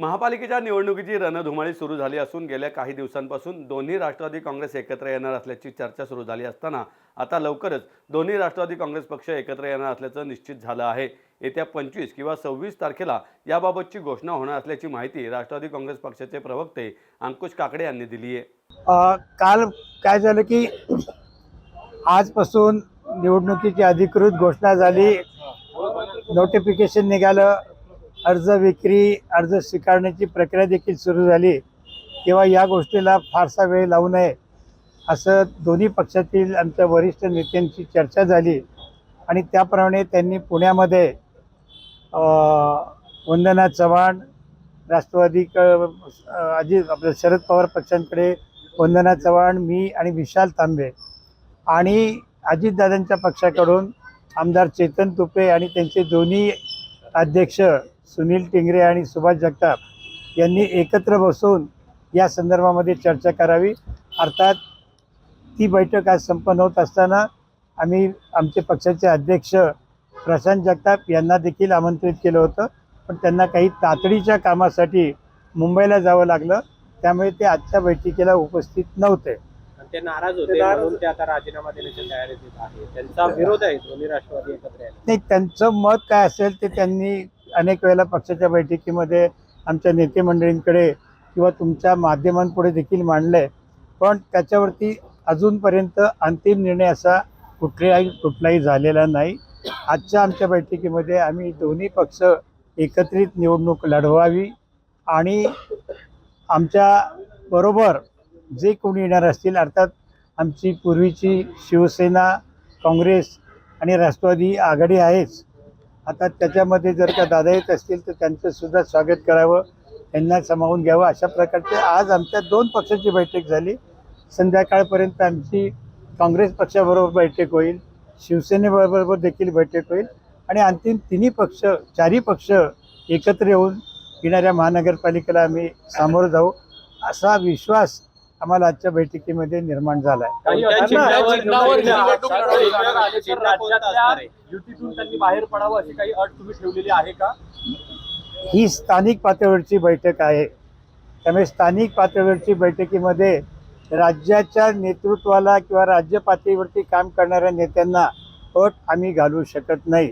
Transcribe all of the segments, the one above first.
महापालिकेच्या निवडणुकीची रणधुमाळी सुरू झाली असून गेल्या काही दिवसांपासून दोन्ही राष्ट्रवादी काँग्रेस एकत्र येणार असल्याची चर्चा सुरू झाली असताना आता लवकरच दोन्ही राष्ट्रवादी काँग्रेस पक्ष एकत्र येणार असल्याचं निश्चित झालं आहे. येत्या पंचवीस किंवा सव्वीस तारखेला याबाबतची घोषणा होणार असल्याची माहिती राष्ट्रवादी काँग्रेस पक्षाचे प्रवक्ते अंकुश काकडे यांनी दिली आहे. काल काय झालं की आजपासून निवडणुकीची अधिकृत घोषणा झाली. नोटिफिकेशन निघालं. अर्ज विक्री अर्ज स्वीकारण्याची प्रक्रिया देखील सुरू झाली. तेव्हा या गोष्टीला फारसा वेळ लावू नये असं दोन्ही पक्षातील आमच्या वरिष्ठ नेत्यांची चर्चा झाली. आणि त्याप्रमाणे त्यांनी पुण्यामध्ये वंदना चव्हाण राष्ट्रवादी क अजित आपल्या शरद पवार पक्षांकडे वंदना चव्हाण मी आणि विशाल तांबे आणि अजितदादांच्या पक्षाकडून आमदार चेतन तुपे आणि त्यांचे दोन्ही अध्यक्ष सुनील टिंगरे आणि सुभाष जगताप यांनी एकत्र बसून या संदर्भामध्ये चर्चा करावी. अर्थात ती बैठक आज संपन्न होत असताना आम्ही आमचे पक्षाचे अध्यक्ष प्रशांत जगताप यांना देखील आमंत्रित केलं होतं. पण त्यांना काही तातडीच्या कामासाठी मुंबईला जावं लागलं. त्यामुळे ते आजच्या बैठकीला उपस्थित नव्हते. आणि ते नाराज होते म्हणून ते आता राजीनामा देण्याच्या तयारीत आहे त्यांचा विरोध आहे दोन्ही राष्ट्रवादी एकत्र नाही त्यांचं मत काय असेल ते त्यांनी अनेक वेळेला पक्षाच्या बैठकीमध्ये आमच्या नेते मंडळींकडे किंवा तुमच्या माध्यमांपुढे देखील मांडलंय. पण त्याच्यावरती अजूनपर्यंत अंतिम निर्णय असा कुठल्याही कुठलाही झालेला नाही. आजच्या आमच्या बैठकीमध्ये आम्ही दोन्ही पक्ष एकत्रित निवडणूक लढवावी आणि आमच्या बरोबर जे कोणी येणार असतील अर्थात आमची पूर्वीची शिवसेना काँग्रेस आणि राष्ट्रवादी आघाडी आहेच आता त्याच्यामध्ये जर का दादा येत असतील तर त्यांचं सुद्धा स्वागत करावं त्यांना सामावून घ्यावं. अशा प्रकारचे आज आमच्या दोन पक्षाची बैठक झाली. संध्याकाळपर्यंत आमची काँग्रेस पक्षाबरोबर बैठक होईल शिवसेनेबरोबर देखील बैठक होईल आणि अंतिम तिन्ही पक्ष चारही पक्ष एकत्र येऊन येणाऱ्या महानगरपालिकेला आम्ही सामोरं जाऊ. असा विश्वास आम्हाला आजच्या बैठकीमध्ये निर्माण झाला आहे कोणत्या चिन्हावर चिन्हावर निवडणूक निवडणूक लढवली लढवली जाणार? तर चिन्ह कोणतं राज्यातल्या असणार आहे? युतीतून त्यांनी बाहेर पडावं अशी काही अट तुम्ही ठेवलेली आहे का? ही स्थानिक पातळीवरची बैठक आहे. त्यामुळे स्थानिक पातळीवरची बैठकीमध्ये राज्याच्या नेतृत्वाला किंवा राज्य पातळीवरती काम करणाऱ्या नेत्यांना अट आम्ही घालू शकत नाही.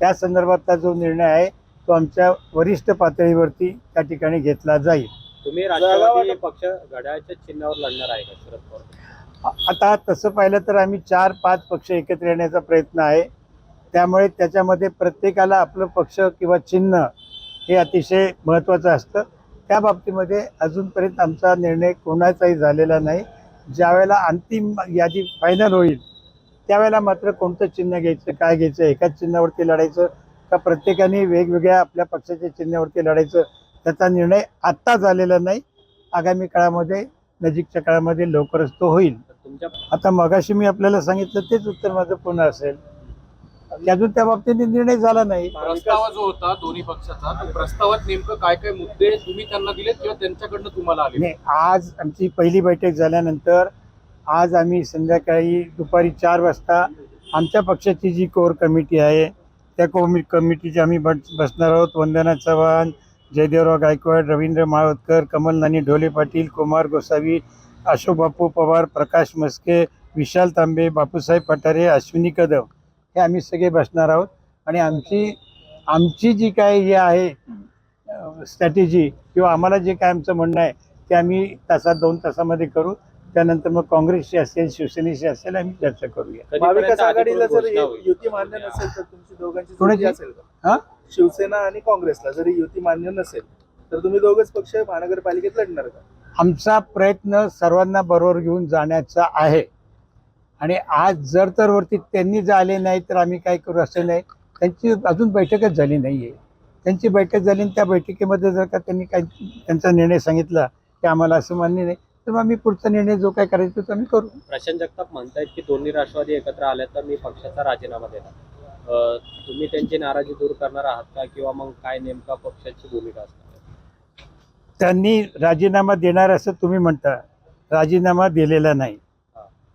त्या संदर्भातला जो निर्णय आहे तो आमच्या वरिष्ठ पातळीवरती त्या ठिकाणी घेतला जाईल. तुम्ही राष्ट्रवादी पक्ष घड्याळच्या चिन्हावर लढणार आहे का शरद पवार? आता तसं पाहिलं तर आम्ही चार पाच पक्ष एकत्र येण्याचा प्रयत्न आहे. त्यामुळे त्याच्यामध्ये प्रत्येकाला आपलं पक्ष किंवा चिन्ह हे अतिशय महत्त्वाचं असतं. त्या बाबतीमध्ये अजूनपर्यंत आमचा निर्णय कोणाचाही झालेला नाही. ज्यावेळेला अंतिम यादी फायनल होईल त्यावेळेला मात्र कोणतं चिन्ह घ्यायचं काय घ्यायचं एकाच चिन्हावरती लढायचं का प्रत्येकाने वेगवेगळ्या आपल्या पक्षाच्या चिन्हावरती लढायचं त्याचा निर्णय आत्ता झालेला नाही. आगामी काळामध्ये नजीकच्या काळामध्ये लवकरच तो होईल. आता मगाशी मी आपल्याला सांगितलं तेच उत्तर माझं पुन्हा असेल. अजून त्या बाबतीने निर्णय झाला नाही. प्रस्ताव जो होता दोन्ही पक्षाचा तो प्रस्तावात नेमकं काय काय मुद्दे तुम्ही त्यांना दिलेत किंवा त्यांच्याकडनं तुम्हाला आले? नाही आज आमची पहिली बैठक झाल्यानंतर आज आम्ही संध्याकाळी दुपारी चार वाजता आमच्या पक्षाची जी कोर कमिटी आहे त्या कोमी कमिटीची आम्ही बस बसणार आहोत. वंदना चव्हाण जयदेवराव गायकवाड रवींद्र माळवतकर कमल नानी ढोले पाटील कुमार गोसावी अशोक बापू पवार प्रकाश मस्के विशाल तांबे बापूसाहेब पठारे अश्विनी कदम हे आम्ही सगळे बसणार आहोत. आणि आमची आमची जी काय हे आहे स्ट्रॅटेजी किंवा आम्हाला जे काय आमचं म्हणणं आहे ते आम्ही तासात दोन तासामध्ये करू. त्यानंतर मग काँग्रेसशी असेल शिवसेनेशी असेल आम्ही चर्चा करूया. महाविकास आघाडीला जर? युती मान्य नसेल तर तुमची दोघांची असेल हा? का शिवसेना आणि काँग्रेसला जरी युती मान्य नसेल तर तुम्ही दोघच पक्ष महानगरपालिकेत लढणार का? आमचा प्रयत्न सर्वांना बरोबर घेऊन जाण्याचा आहे. आणि आज जर तर वरती त्यांनी जर आले नाही तर आम्ही काय करू असं नाही. त्यांची अजून बैठकच झाली नाही आहे त्यांची बैठक झाली आणि त्या बैठकीमध्ये जर का त्यांनी काय त्यांचा निर्णय सांगितला की आम्हाला असं मान्य नाही तर मग आम्ही पुढचा निर्णय जो काय करायचा तो आम्ही करू. प्रशांत जगताप म्हणतायत की दोन्ही राष्ट्रवादी एकत्र आले तर मी पक्षाचा राजीनामा देणार. तुम्ही त्यांची नाराजी दूर करणार आहात का? किंवा मग काय नेमका पक्षाची भूमिका असणार? त्यांनी राजीनामा देणार असं तुम्ही म्हणता. राजीनामा दिलेला नाही.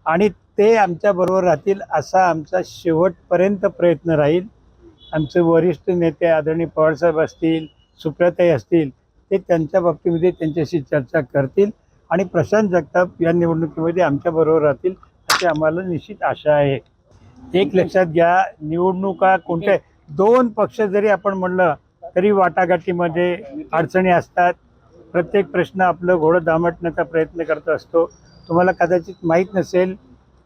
आणि ते आमच्या बरोबर राहतील असा आमचा शेवटपर्यंत प्रयत्न राहील. आमचे वरिष्ठ नेते आदरणीय पवारसाहेब असतील सुप्रियाताई असतील ते त्यांच्या बाबतीमध्ये त्यांच्याशी चर्चा करतील. आणि प्रशांत जगताप या निवडणुकीमध्ये आमच्याबरोबर राहतील अशी आम्हाला निश्चित आशा आहे. एक लक्षात घ्या निवडणुका कोणत्या दोन पक्ष जरी आपण म्हणलं तरी वाटाघाटीमध्ये अडचणी असतात. प्रत्येक प्रश्न आपलं घोडं दामटण्याचा प्रयत्न करत असतो. तुम्हाला कदाचित माहीत नसेल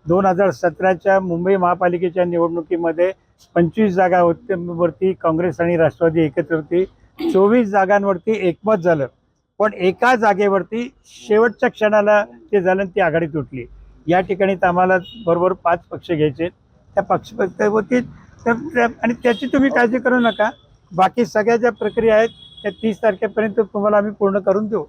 दोन हजार सतराच्या मुंबई महापालिकेच्या निवडणुकीमध्ये पंचवीस जागा होते वरती काँग्रेस आणि राष्ट्रवादी एकत्र होती. चोवीस जागांवरती एकमत झालं. पण एका जागेवरती शेवटच्या क्षणाला ते झालं ती आघाडी तुटली या ठिकाणी तर आम्हाला बरोबर पाच पक्ष घ्यायचे त्या पक्षभक्त होतील तर त्या- आणि त्याची तुम्ही काळजी करू नका. बाकी सगळ्या ज्या प्रक्रिया आहेत त्या तीस तारखेपर्यंत तुम्हाला आम्ही पूर्ण करून देऊ.